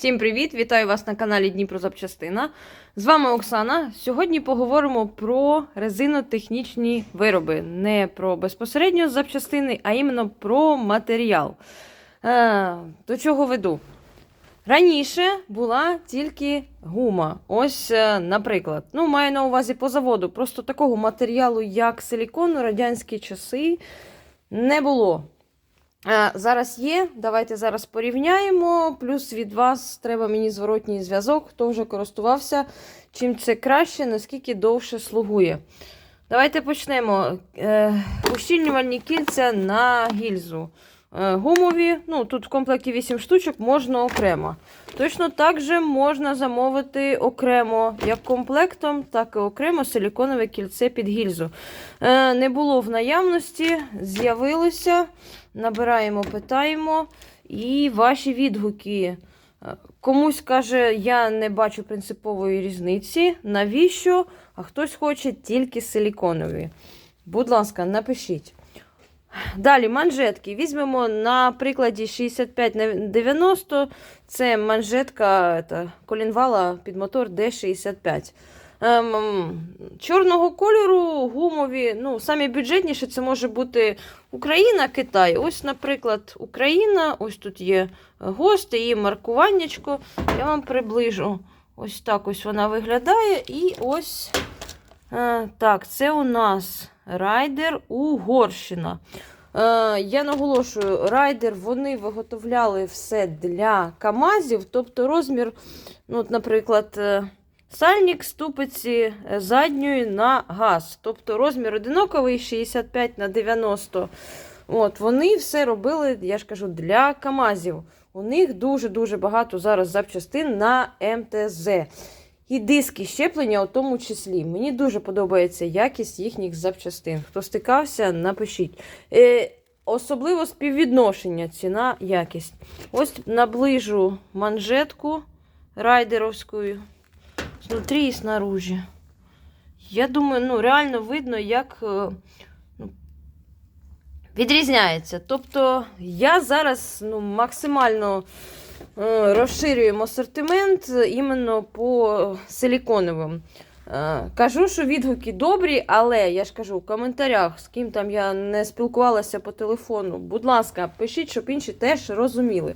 Всім привіт! Вітаю вас на каналі Дніпро Запчастина. З вами Оксана. Сьогодні поговоримо про резинотехнічні вироби. Не про безпосередньо запчастини, а іменно про матеріал. Е, до чого веду? Раніше була тільки гума. Ось, е, наприклад, ну, маю на увазі по заводу. Просто такого матеріалу, як силікон, у радянські часи не було. Е, Зараз є. Давайте зараз порівняємо. Плюс від вас треба мені зворотній зв'язок, хто вже користувався, чим це краще, наскільки довше слугує. Давайте почнемо. Е, Ущільнювальні кільця на гільзу. Е, Гумові, ну тут в комплекті 8 штучок, можна окремо. Точно так же можна замовити окремо, як комплектом, так і окремо силіконове кільце під гільзу. Е, Не було в наявності, з'явилося. Набираємо, питаємо. І ваші відгуки. Е, Комусь каже, я не бачу принципової різниці. Навіщо? А хтось хоче тільки силіконові. Будь ласка, напишіть. Далі манжетки. Візьмемо на прикладі 65 на 90. Це манжетка та, колінвала під мотор D65. Ем, чорного кольору, гумові. Ну, самі бюджетніші це може бути Україна, Китай. Ось, наприклад, Україна. Ось тут є гости, її маркуваннячко. Я вам приближу. Ось так ось вона виглядає. І ось так, це у нас райдер Угорщина. Е, я наголошую, райдер вони виготовляли все для Камазів, тобто розмір, ну, наприклад, е, сальник ступиці е, задньої на газ. Тобто розмір одиноковий 65 на 90. От, вони все робили, я ж кажу, для Камазів. У них дуже-дуже багато зараз запчастин на МТЗ. І диски щеплення у тому числі. Мені дуже подобається якість їхніх запчастин. Хто стикався, напишіть. Е, особливо співвідношення ціна якість. Ось наближу манжетку райдеровську знутрі і снаружи. Я думаю, ну, реально видно, як е, ну, відрізняється. Тобто, я зараз ну, максимально розширюємо асортимент іменно по силіконовим. Е, Кажу, що відгуки добрі, але я ж кажу в коментарях, з ким там я не спілкувалася по телефону. Будь ласка, пишіть, щоб інші теж розуміли.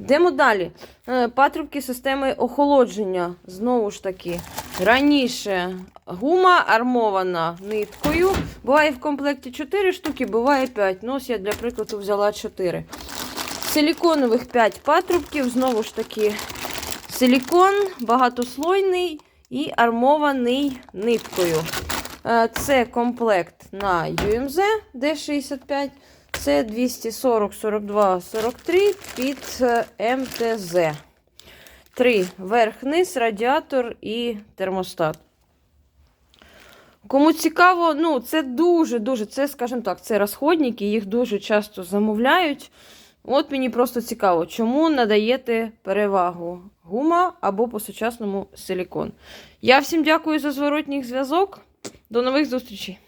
Йдемо далі. Е, Патрубки системи охолодження. Знову ж таки, раніше гума армована ниткою. Буває в комплекті 4 штуки, буває 5. Ну, ось я для прикладу взяла 4. Силіконових 5 патрубків. Знову ж таки, силікон багатослойний і армований ниткою. Е, Це комплект на UMZ D65. Це 240, 42, 43 під е, МТЗ. Три. Верх-низ, радіатор і термостат. Кому цікаво, ну, це дуже-дуже, це, скажімо так, це розходники, їх дуже часто замовляють. От мені просто цікаво, чому надаєте перевагу гума або по-сучасному силікон. Я всім дякую за зворотній зв'язок. До нових зустрічей!